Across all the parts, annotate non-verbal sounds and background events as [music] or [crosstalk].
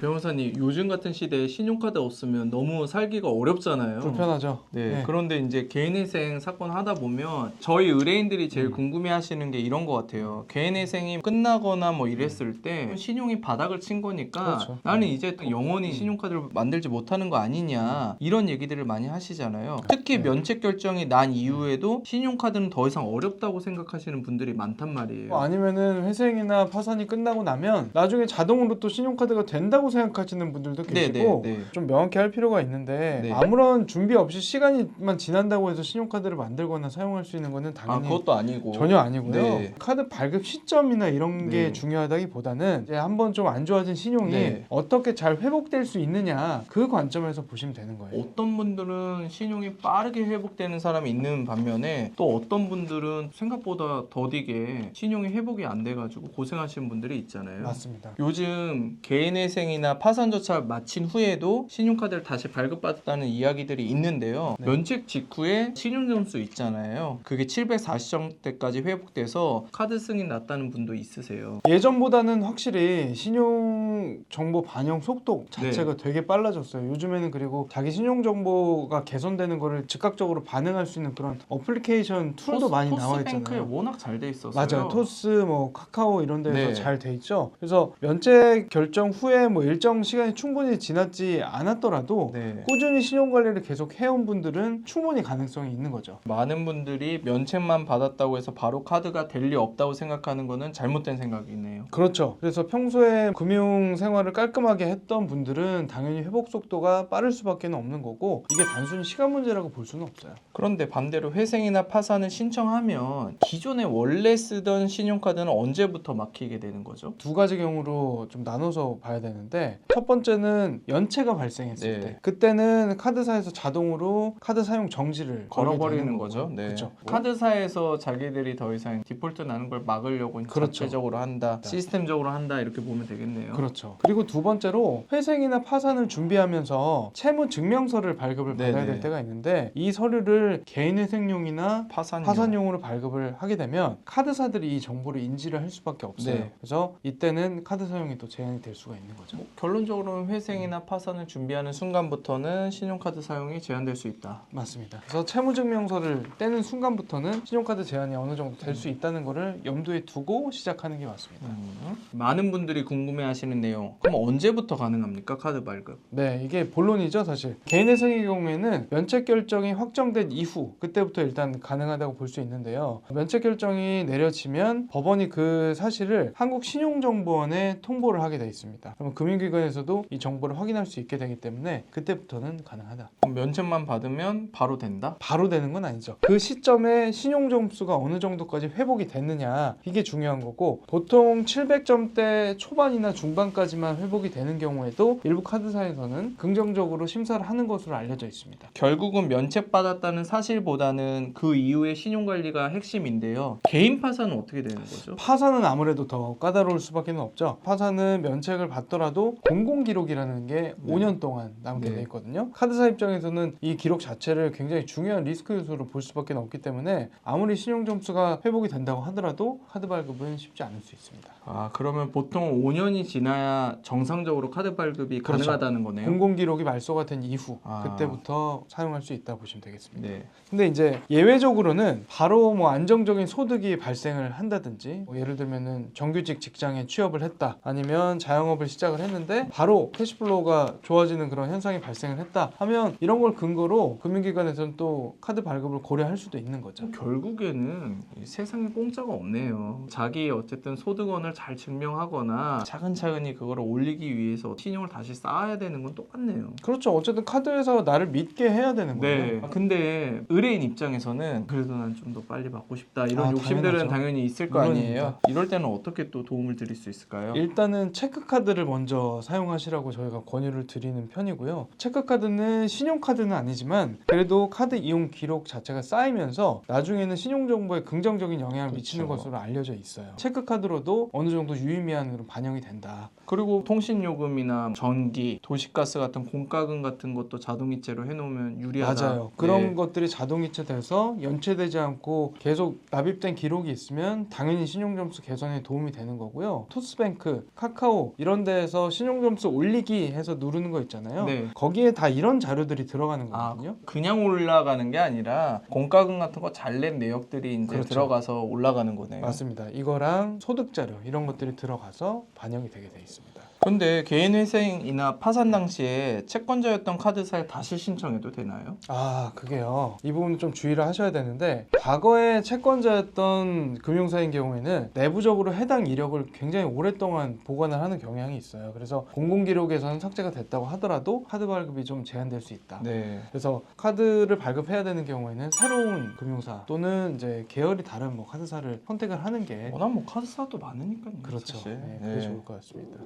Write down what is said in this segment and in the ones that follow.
변호사님 요즘 같은 시대에 신용카드 없으면 너무 살기가 어렵잖아요. 불편하죠. 네, 그런데 이제 개인회생 사건 하다 보면 저희 의뢰인들이 음. 제일 궁금해하시는 게 이런 것 같아요. 개인회생이 끝나거나 뭐 이랬을 때 신용이 바닥을 친 거니까 음. 그렇죠. 음. 나는 이제 또 영원히 신용카드를 만들지 못하는 거 아니냐 이런 얘기들을 많이 하시잖아요. 특히 네. 면책 결정이 난 이후에도 신용카드는 더 이상 어렵다고 생각하시는 분들이 많단 말이에요. 뭐 아니면은 회생이나 파산이 끝나고 나면 나중에 자동으로 또 신용카드가 된다고 생각하시는 분들도 네, 계시고 네, 네. 좀 명확히 할 필요가 있는데 네. 아무런 준비 없이 시간이만 지난다고 해서 신용카드를 만들거나 사용할 수 있는 거는 아 당연히 그것도 아니고 전혀 아니고요. 네. 카드 발급 시점이나 이런 게 네. 중요하다기보다는 이제 한번 좀 안 좋아진 신용이 네. 어떻게 잘 회복될 수 있느냐 그 관점에서 보시면 되는 거예요. 어떤 분들은 신용이 빠르게 회복되는 사람이 있는 반면에 또 어떤 분들은 생각보다 더디게 신용이 회복이 안 돼가지고 고생하시는 분들이 있잖아요. 맞습니다. 요즘 개인회생이 나 파산조차 마친 후에도 신용카드를 다시 발급받았다는 이야기들이 있는데요. 네. 면책 직후에 신용점수 있잖아요. 그게 740점대까지 회복돼서 카드 승인 났다는 분도 있으세요. 예전보다는 확실히 신용 정보 반영 속도 자체가 네. 되게 빨라졌어요. 요즘에는 그리고 자기 신용 정보가 개선되는 거를 즉각적으로 반응할 수 있는 그런 어플리케이션 툴도 토스- 많이 나와 토스뱅크에 있잖아요. 워낙 잘 돼 있어서 맞아요. 토스, 뭐 카카오 이런 데서 네. 잘돼 있죠. 그래서 면책 결정 후에 뭐 일정 시간이 충분히 지났지 않았더라도 네. 꾸준히 신용 관리를 계속 해온 분들은 충분히 가능성이 있는 거죠. 많은 분들이 면책만 받았다고 해서 바로 카드가 될 리 없다고 생각하는 거는 잘못된 생각이네요. 그렇죠. 그래서 평소에 금융 생활을 깔끔하게 했던 분들은 당연히 회복 속도가 빠를 수밖에 없는 거고 이게 단순히 시간 문제라고 볼 수는 없어요. 그런데 반대로 회생이나 파산을 신청하면 기존에 원래 쓰던 신용카드는 언제부터 막히게 되는 거죠? 두 가지 경우로 좀 나눠서 봐야 되는데 첫 번째는 연체가 발생했을 네. 때 그때는 카드사에서 자동으로 카드 사용 정지를 걸어버리는 거죠. 네. 그렇죠. 카드사에서 자기들이 더 이상 디폴트 나는 걸 막으려고 그렇죠. 자체적으로 한다, 시스템적으로 한다 이렇게 보면 되겠네요. 그렇죠. 그리고 두 번째로 회생이나 파산을 준비하면서 채무 증명서를 발급을 받아야 네네. 될 때가 있는데 이 서류를 개인 회생용이나 파산 파산용으로 발급을 하게 되면 카드사들이 이 정보를 인지를 할 수밖에 없어요. 네. 그래서 이때는 카드 사용이 또 제한이 될 수가 있는 거죠. 뭐, 결론적으로는 회생이나 파산을 준비하는 순간부터는 신용카드 사용이 제한될 수 있다. 맞습니다. 그래서 채무증명서를 떼는 순간부터는 신용카드 제한이 어느 정도 될 수 있다는 거를 염두에 두고 시작하는 게 맞습니다. 음, 많은 분들이 궁금해하시는 내용. 그럼 언제부터 가능합니까 카드 발급? 네, 이게 본론이죠, 사실. 개인회생의 경우에는 면책 결정이 확정된 이후 그때부터 일단 가능하다고 볼 수 있는데요. 면책 결정이 내려지면 법원이 그 사실을 한국신용정보원에 통보를 하게 돼 있습니다. 그러면 금융기관에서도 이 정보를 확인할 수 있게 되기 때문에 그때부터는 가능하다. 그럼 면책만 받으면 바로 된다? 바로 되는 건 아니죠. 그 시점에 신용 점수가 어느 정도까지 회복이 됐느냐 이게 중요한 거고 보통 700점대 초반이나 중반까지만 회복이 되는 경우에도 일부 카드사에서는 긍정적으로 심사를 하는 것으로 알려져 있습니다. 결국은 면책받았다는 사실보다는 그 이후의 신용관리가 핵심인데요. 개인 파산은 어떻게 되는 거죠? 파산은 아무래도 더 까다로울 수밖에 없죠. 파산은 면책을 받더라도 공공 기록이라는 게 네. 5년 동안 남게 네. 돼 있거든요. 카드사 입장에서는 이 기록 자체를 굉장히 중요한 리스크 요소로 볼 수밖에 없기 때문에 아무리 신용 점수가 회복이 된다고 하더라도 카드 발급은 쉽지 않을 수 있습니다. 아 그러면 보통 5년이 지나야 정상적으로 카드 발급이 그렇죠. 가능하다는 거네요. 공공 기록이 말소가 된 이후 아. 그때부터 사용할 수 있다 보시면 되겠습니다. 네. 근데 이제 예외적으로는 바로 뭐 안정적인 소득이 발생을 한다든지 뭐 예를 들면은 정규직 직장에 취업을 했다 아니면 자영업을 시작을 했는데 바로 캐시플로우가 좋아지는 그런 현상이 발생을 했다 하면 이런 걸 근거로 금융기관에서는 또 카드 발급을 고려할 수도 있는 거죠. 결국에는 이 세상에 공짜가 없네요. 자기 어쨌든 소득원을 잘 증명하거나 차근차근히 그거를 올리기 위해서 신용을 다시 쌓아야 되는 건 똑같네요. 그렇죠. 어쨌든 카드에서 나를 믿게 해야 되는 거예요. 네. 아, 근데 의뢰인 입장에서는 그래도 난 좀 더 빨리 받고 싶다 이런 아, 욕심들은. 당연히 있을 거. 아니에요. 이럴 때는 어떻게 또 도움을 드릴 수 있을까요? 일단은 체크카드를 먼저 사용하시라고 저희가 권유를 드리는 편이고요. 체크카드는 신용카드는 아니지만 그래도 카드 이용 기록 자체가 쌓이면서 나중에는 신용정보에 긍정적인 영향을 미치는 그렇죠. 것으로 알려져 있어요. 체크카드로도 어느 정도 유의미한 반영이 된다. 그리고 통신요금이나 전기, 도시가스 같은 공과금 같은 것도 자동이체로 해놓으면 유리하다. 맞아요. 그런 네. 것들이 자동이체 돼서 연체되지 않고 계속 납입된 기록이 있으면 당연히 신용점수 개선에 도움이 되는 거고요. 토스뱅크, 카카오 이런 데에서 신용점수 올리기 해서 누르는 거 있잖아요. 네. 거기에 다 이런 자료들이 들어가는 아, 거거든요. 그냥 올라가는 게 아니라 공과금 같은 거 잘 낸 내역들이 이제 그렇죠. 들어가서 올라가는 거네요. 맞습니다. 이거랑 소득 자료 이런 것들이 들어가서 반영이 되게 돼 있 습니다. 그런데 개인 회생이나 파산 당시에 채권자였던 카드사에 다시 신청해도 되나요? 아, 그게요. 이 부분 좀 주의를 하셔야 되는데 과거에 채권자였던 금융사인 경우에는 내부적으로 해당 이력을 굉장히 오랫동안 보관을 하는 경향이 있어요. 그래서 공공기록에서는 삭제가 됐다고 하더라도 카드 발급이 좀 제한될 수 있다. 네. 그래서 카드를 발급해야 되는 경우에는 새로운 금융사 또는 이제 계열이 다른 뭐 카드사를 선택을 하는 게 워낙 뭐 카드사도 많으니까요. 그렇죠. 사실. 네, 그게 네. 좋을 것 같습니다.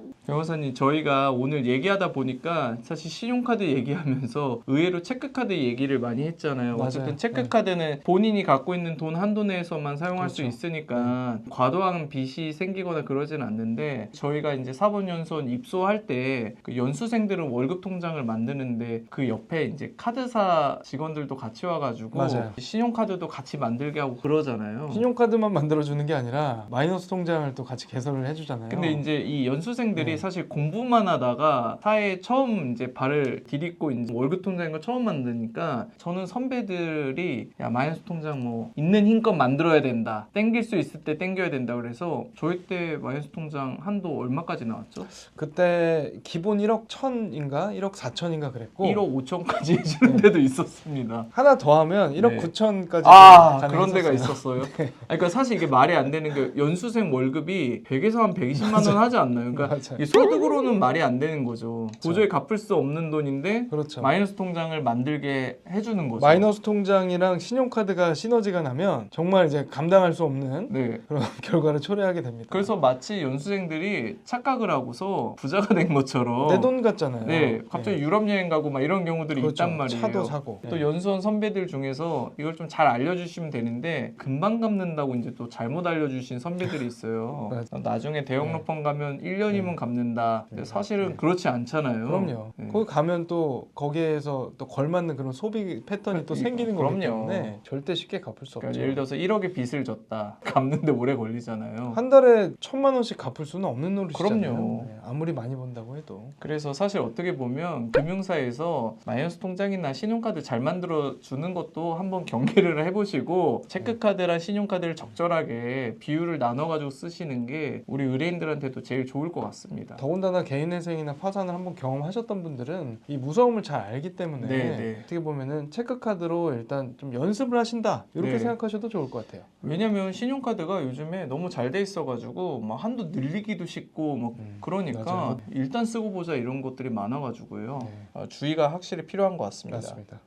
변호사님 저희가 오늘 얘기하다 보니까 사실 신용카드 얘기하면서 의외로 체크카드 얘기를 많이 했잖아요. 맞아요. 어쨌든 체크카드는 본인이 갖고 있는 돈 한도 내에서만 사용할 수 그렇죠. 있으니까 과도한 빚이 생기거나 그러진 않는데 저희가 이제 사법연수원 입소할 때 그 연수생들은 월급 통장을 만드는데 그 옆에 이제 카드사 직원들도 같이 와가지고 맞아요. 신용카드도 같이 만들게 하고 그러잖아요. 신용카드만 만들어주는 게 아니라 마이너스 통장을 또 같이 개설을 해주잖아요. 근데 이제 이 연수생들이 네. 사실 공부만 하다가 사회에 처음 이제 발을 디딛고 이제 월급 통장인 걸 처음 만드니까 저는 선배들이 야 마이너스 통장 뭐 있는 힘껏 만들어야 된다 땡길 수 있을 때 땡겨야 된다 그래서 저희 때 마이너스 통장 한도 얼마까지 나왔죠? 그때 기본 1억 1천인가 1억 4천인가 그랬고 1억 5천까지 [laughs] 해주는 데도 있었습니다. 하나 더 하면 1억 네. 9천까지 아 그런 데가 있었어요. 아니, 그러니까 사실 이게 말이 안 되는 게 연수생 월급이 100에서 한 120만 원 하지 않나요? 그러니까. [laughs] 이게 소 득으로는 말이 안 되는 거죠. 도저히 갚을 수 없는 돈인데 그렇죠. 마이너스 통장을 만들게 해주는 거죠. 마이너스 통장이랑 신용카드가 시너지가 나면 정말 이제 감당할 수 없는 네. 그런 [laughs] 결과를 초래하게 됩니다. 그래서 마치 연수생들이 착각을 하고서 부자가 된 것처럼 내 돈 같잖아요. 네, 갑자기 유럽 여행 가고 막 이런 경우들이 그렇죠. 있단 말이에요. 차도 사고. 또 네. 연수원 선배들 중에서 이걸 좀 잘 알려주시면 되는데 금방 갚는다고 이제 또 잘못 알려주신 선배들이 있어요. [laughs] 나중에 대형 네. 로펌 가면 1년이면 네. 갚는 다. 근데 네. 사실은 네. 그렇지 않잖아요. 그럼요. 네. 거기 가면 또 거기에서 또 걸맞는 그런 소비 패턴이 또 이- 생기는 거기 그럼요. 때문에 절대 쉽게 갚을 수 그러니까 없죠. 예를 들어서 1억의 빚을 졌다. [laughs] 갚는데 오래 걸리잖아요. 한 달에 천만 원씩 갚을 수는 없는 노릇이잖아요. 그럼요. 네, 아무리 많이 번다고 해도. 그래서 사실 어떻게 보면 금융사에서 마이너스 통장이나 신용카드 잘 만들어 주는 것도 한번 경계를 해보시고 체크카드랑 신용카드를 적절하게 비율을 나눠가지고 쓰시는 게 우리 의뢰인들한테도 제일 좋을 것 같습니다. 더군다나 개인회생이나 파산을 한번 경험하셨던 분들은 이 무서움을 잘 알기 때문에 네, 네. 어떻게 보면은 체크카드로 일단 좀 연습을 하신다 이렇게 네. 생각하셔도 좋을 것 같아요. 왜냐면 신용카드가 요즘에 너무 잘 돼 있어가지고 막 한도 늘리기도 쉽고 뭐 음, 그러니까 맞아요. 일단 쓰고 보자 이런 것들이 많아가지고요. 네. 어, 주의가 확실히 필요한 것 같습니다. 맞습니다.